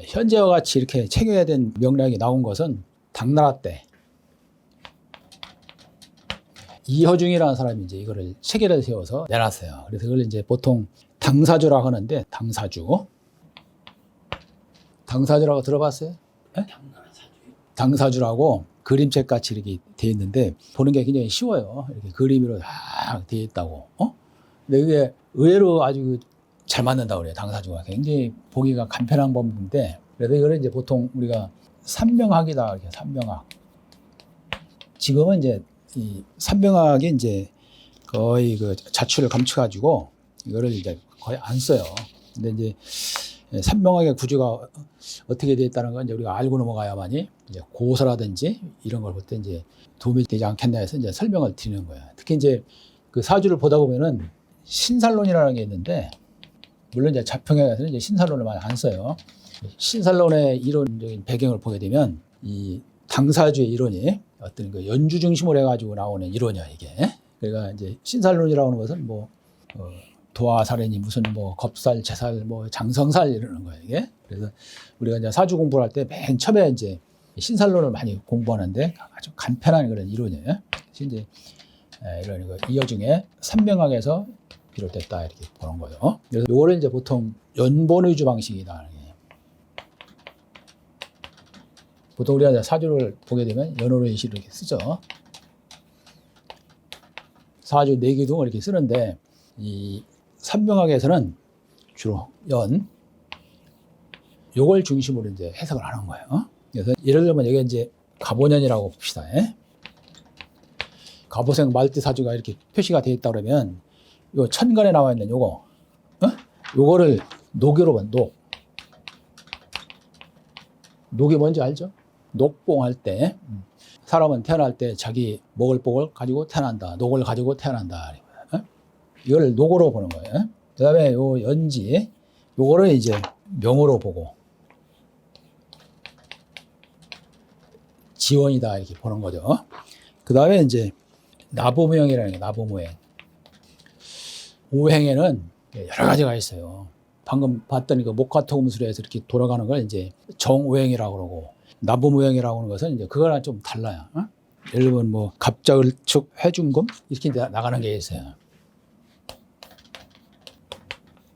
현재와 같이 이렇게 체계해야 된 명량이 나온 것은 당나라 때 이허중이라는 사람이 이제 이거를 체계를 세워서 내놨어요. 그래서 그걸 이제 보통 당사주라고 하는데 당사주 당사주라고 들어봤어요? 예? 당사주라고 그림책 같이 이렇게 돼 있는데 보는 게 굉장히 쉬워요. 이렇게 그림으로 다돼 있다고. 어? 근데 이게 의외로 아주 잘 맞는다고 그래요. 당사주가 굉장히 보기가 간편한 법인데 그래서 이거를 이제 보통 우리가 삼명학이다 이렇게 삼명학. 지금은 이제 이 삼명학이 이제 거의 그 자취를 감춰가지고 이거를 이제 거의 안 써요. 근데 이제 삼명학의 구조가 어떻게 되어 있다는 건 이제 우리가 알고 넘어가야만이 이제 고서라든지 이런 걸 볼 때 이제 도움이 되지 않겠나 해서 이제 설명을 드리는 거예요. 특히 이제 그 사주를 보다 보면은 신살론이라는 게 있는데 물론 이제 자평에서는 이제 신살론을 많이 안 써요. 신살론의 이론적인 배경을 보게 되면 이 당사주의 이론이 어떤 그 연주 중심으로 해가지고 나오는 이론이야 이게. 그러니까 이제 신살론이라고 하는 것은 뭐 어, 도화살이니 무슨 뭐 겁살, 제살, 뭐 장성살 이러는 거예요 이게. 그래서 우리가 이제 사주 공부를 할 때 맨 처음에 이제 신살론을 많이 공부하는데 아주 간편한 그런 이론이에요. 이제 에, 이런 이거 이어 중에 삼명학에서 비롯됐다 이렇게 보는 거예요. 그래서 요거를 이제 보통 연본 위주 방식이다. 이게. 보통 우리가 사주를 보게 되면 연호로 인식을 이렇게 쓰죠. 사주 네 기둥을 이렇게 쓰는데 이 삼명학에서는 주로 연 요걸 중심으로 이제 해석을 하는 거예요. 그래서 예를 들면 여기 이제 갑오년이라고 봅시다. 예? 갑오생 말띠 사주가 이렇게 표시가 되어 있다 그러면 요 천간에 나와 있는 요거 어? 요거를 녹으로 봐 녹. 녹이 뭔지 알죠? 녹봉할 때 음. 사람은 태어날 때 자기 먹을 복을 가지고 태어난다. 녹을 가지고 태어난다. 어? 이걸 녹으로 보는 거예요. 그 다음에 요 연지 요거를 이제 명으로 보고 지원이다 이렇게 보는 거죠. 그 다음에 이제 나보무형이라는 게 나보무행. 오행에는 여러 가지가 있어요. 방금 봤던 그 목화토금술에서 이렇게 돌아가는 걸 이제 정오행이라고 그러고 나보무행이라고 하는 것은 이제 그거랑 좀 달라요. 어? 예를 들면 뭐 갑자을축 회중금 이렇게 나가는 게 있어요.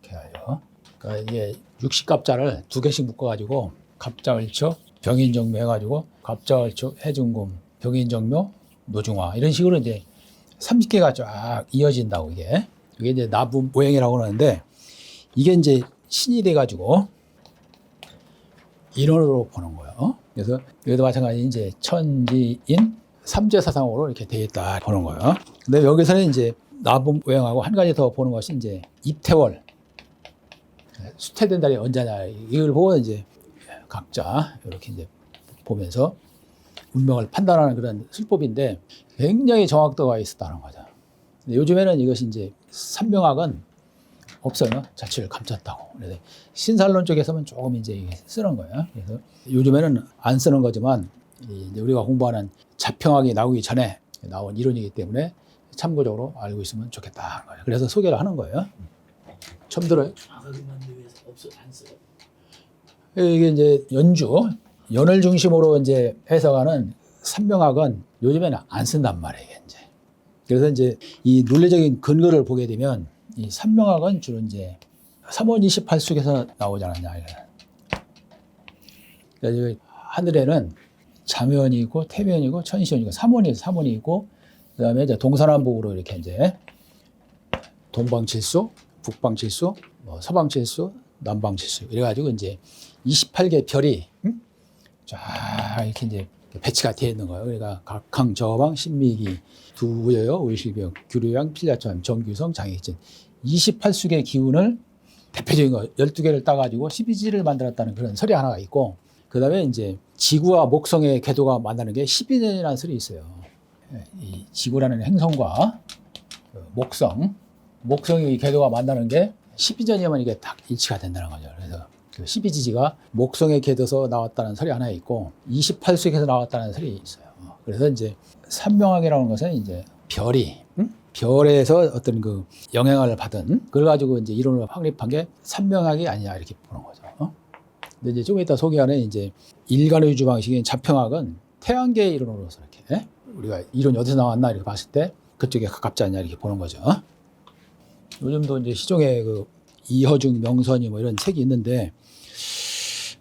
이렇게 하죠. 그러니까 이게 육식갑자를 두 개씩 묶어가지고 갑자을축 병인정묘 해가지고 갑자을축 해중금 병인정묘 노중화 이런 식으로 이제 30개가 쫙 이어진다고 이게 이게 이제 나부 모행이라고 하는데 이게 이제 신이 돼가지고 인원으로 보는 거예요. 그래서 여기도 마찬가지 이제 천지인 삼재사상으로 이렇게 되어 있다 보는 거예요. 근데 여기서는 이제 나부 모행하고 한 가지 더 보는 것이 이제 입태월 수태된 달이 언제냐 이걸 보고 이제 각자 이렇게 이제 보면서 운명을 판단하는 그런 술법인데 굉장히 정확도가 있었다는 거죠. 요즘에는 이것이 이제 삼명학은 없어요. 자취를 감췄다고. 그래서 신살론 쪽에서는 조금 이제 쓰는 거예요. 그래서 요즘에는 안 쓰는 거지만 이제 우리가 공부하는 자평학이 나오기 전에 나온 이론이기 때문에 참고적으로 알고 있으면 좋겠다. 그래서 소개를 하는 거예요. 처음 들어요? 써요. 이게 이제 연주, 연을 중심으로 이제 해석하는 삼명학은 요즘에는 안 쓴단 말이에요, 이제. 그래서 이제 이 논리적인 근거를 보게 되면 이 삼명학은 주로 이제 3원 28숙에서 나오지 않았냐. 그래서 이 하늘에는 자면이 있고 태면이 있고 천시연이 있고 삼원이 삼원이 있고 그다음에 이제 동서남북으로 이렇게 이제 동방칠수, 북방칠수, 뭐 서방칠수, 남방칠수 이래가지고 이제 28개 별이 응? 쫙 이렇게 이제 배치가 되어 있는 거예요. 그러니까 각항, 저방, 신미기, 두여여, 의실병, 규류양, 필야천, 정규성, 장애진 28숙의 기운을 대표적인 거 12개를 따가지고 12지를 만들었다는 그런 설이 하나가 있고 그 다음에 이제 지구와 목성의 궤도가 만나는 게 12년이라는 설이 있어요. 예, 이 지구라는 행성과 그 목성, 목성의 궤도가 만나는 게 12전이면 이게 딱 일치가 된다는 거죠. 그래서 그 12지지가 목성에 궤도에서 나왔다는 설이 하나 있고 28숙에서 나왔다는 설이 있어요. 그래서 이제 삼명학이라는 것은 이제 별이 응? 별에서 어떤 그 영향을 받은 그걸 가지고 이제 이론을 확립한 게 삼명학이 아니냐 이렇게 보는 거죠. 어? 근데 이제 좀 이따 소개하는 이제 일간의 유주 방식인 자평학은 태양계 이론으로서 이렇게 우리가 이론이 어디서 나왔나 이렇게 봤을 때 그쪽에 가깝지 않냐 이렇게 보는 거죠. 요즘도 이제 시종에 그 이허중 명선이 뭐 이런 책이 있는데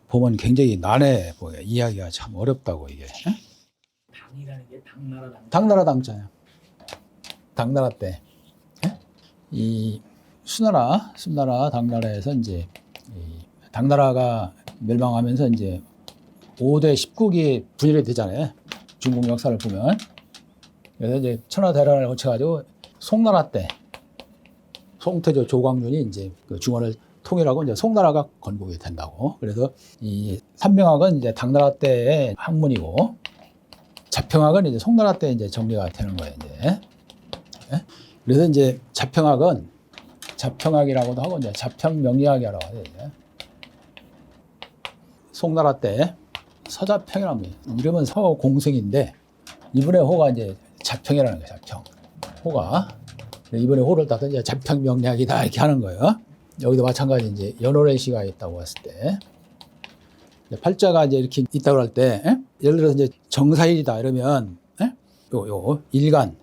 보면 굉장히 난해 보여. 이야기가 참 어렵다고 이게. 당이라는 게 당나라 당. 당나라 당자요. 당나라 때. 예? 이 수나라, 수나라, 당나라에서 이제 이 당나라가 멸망하면서 이제 5대 19기 분열이 되잖아요. 중국 역사를 보면. 그래서 이제 천하대란을 거쳐가지고 송나라 때 송태조 조광준이 이제 그 중원을 통일하고 이제 송나라가 건국이 된다고. 그래서 이 삼명학은 이제 당나라 때의 학문이고 자평학은 이제 송나라 때 이제 정리가 되는 거예요, 이제. 예? 그래서 이제 자평학은 자평학이라고도 하고 이제 자평명리학이라고 하죠. 이제. 송나라 때 서자평이랍니다. 이름은 서공승인데 이분의 호가 이제 자평이라는 거예요. 자평. 호가 이번에 호를 따서 이제 자평명리학이다 이렇게 하는 거예요. 여기도 마찬가지 이제 연호래 시가 있다고 했을 때 이제 팔자가 이제 이렇게 있다고 할 때, 예? 예를 들어서 이제 정사일이다 이러면, 예? 요, 요, 일간,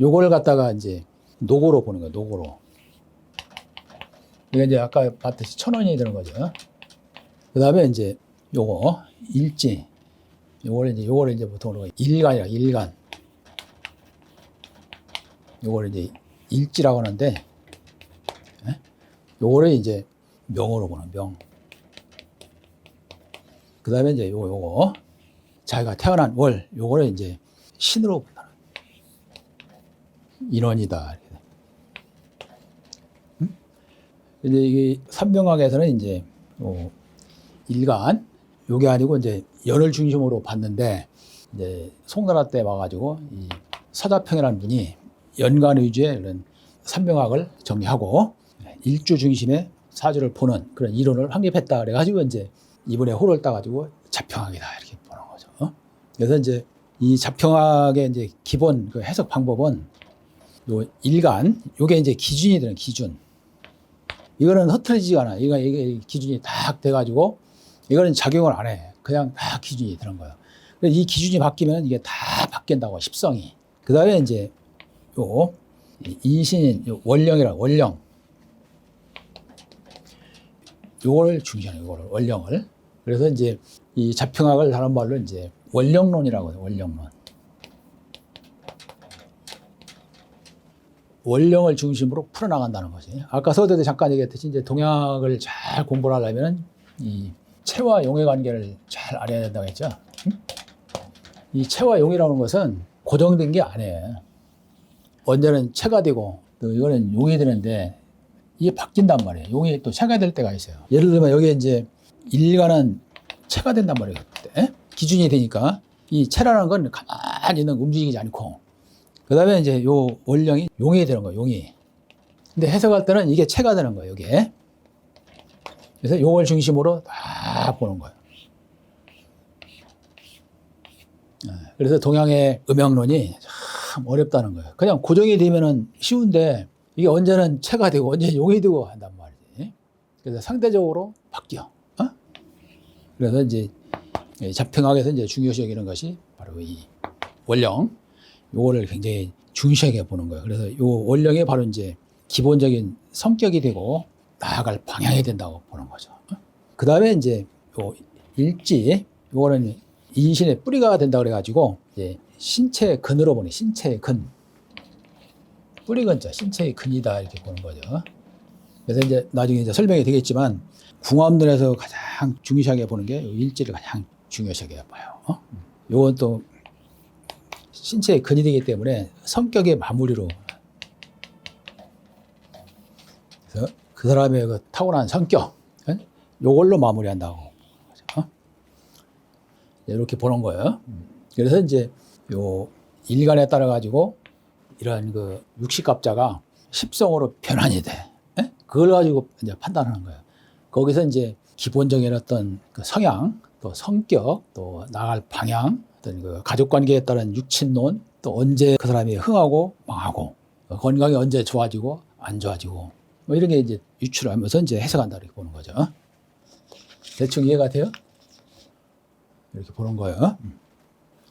요거를 갖다가 이제 노고로 보는 거예요, 노고로. 이게 이제 아까 봤듯이 천 원이 되는 거죠. 그 다음에 이제 요거, 일지. 요거를 이제, 요거를 이제 보통 일간이라, 일간. 요거를 이제 일지라고 하는데, 예? 요거를 이제 명으로 보는 명. 그 다음에 이제 요거, 요거. 자기가 태어난 월, 요거를 이제 신으로 본다. 인원이다. 음? 이제 이게 삼명학에서는 이제 요 일간, 요게 아니고 이제 연을 중심으로 봤는데 이제 송나라 때 와가지고 이 서자평이라는 분이 연간 위주의 이런 삼명학을 정리하고 일주 중심의 사주를 보는 그런 이론을 확립했다 그래가지고 이제 이번에 호를 따가지고 자평학이다 이렇게 보는 거죠. 어? 그래서 이제 이 자평학의 이제 기본 그 해석 방법은 요 일간 요게 이제 기준이 되는 기준. 이거는 흐트러지지가 않아. 이거 이게 기준이 딱 돼가지고 이거는 작용을 안 해. 그냥 다 기준이 되는 거예요. 이 기준이 바뀌면 이게 다 바뀐다고 십성이. 그 다음에 이제 요 인신 요 원령이라 원령. 요거를 중시하는 요거를 원령을. 그래서 이제 이 자평학을 다른 말로 이제 원령론이라고 해요. 원령론. 원령을 중심으로 풀어나간다는 거지. 아까 서대도 잠깐 얘기했듯이 이제 동양을 잘 공부를 하려면 이 체와 용의 관계를 잘 알아야 된다고 했죠. 응? 이 체와 용이라는 것은 고정된 게 아니에요. 언제는 체가 되고 또 이거는 용이 되는데 이게 바뀐단 말이에요. 용이 또 체가 될 때가 있어요. 예를 들면 여기 이제 일간은 체가 된단 말이에요. 그때. 기준이 되니까 이 체라는 건 가만히 있는 거 움직이지 않고 그 다음에 이제 요 원령이 용이 되는 거예요. 용이. 근데 해석할 때는 이게 체가 되는 거예요. 이게. 그래서 용을 중심으로 다 보는 거예요. 예, 그래서 동양의 음양론이 참 어렵다는 거예요. 그냥 고정이 되면은 쉬운데 이게 언제는 체가 되고 언제 용이 되고 한단 말이지. 그래서 상대적으로 바뀌어. 어? 그래서 이제 자평학에서 이제 중요시 여기는 것이 바로 이 원령. 요거를 굉장히 중시하게 보는 거예요. 그래서 요 원령이 바로 이제 기본적인 성격이 되고 나아갈 방향이 된다고 보는 거죠. 그 다음에 이제 요 일지, 요거는 인신의 뿌리가 된다 그래가지고 이제 신체의 근으로 보니 신체의 근. 뿌리 근자, 신체의 근이다 이렇게 보는 거죠. 그래서 이제 나중에 이제 설명이 되겠지만 궁합론에서 가장 중요시하게 보는 게요 일지를 가장 중요시하게 봐요. 어? 요건 또 신체의 근이 되기 때문에 성격의 마무리로 그래서 그 사람의 그 타고난 성격 예? 요걸로 마무리한다고 어? 이렇게 보는 거예요. 그래서 이제 요 일간에 따라 가지고 이러한 그 육식갑자가 십성으로 변환이 돼. 예? 그걸 가지고 이제 판단하는 거예요. 거기서 이제 기본적인 어떤 그 성향, 또 성격, 또 나갈 방향, 어떤 그 가족 관계에 따른 육친론, 또 언제 그 사람이 흥하고 망하고, 건강이 언제 좋아지고 안 좋아지고, 뭐 이런 게 이제 유출하면서 이제 해석한다 이렇게 보는 거죠. 대충 이해가 돼요? 이렇게 보는 거예요. 음.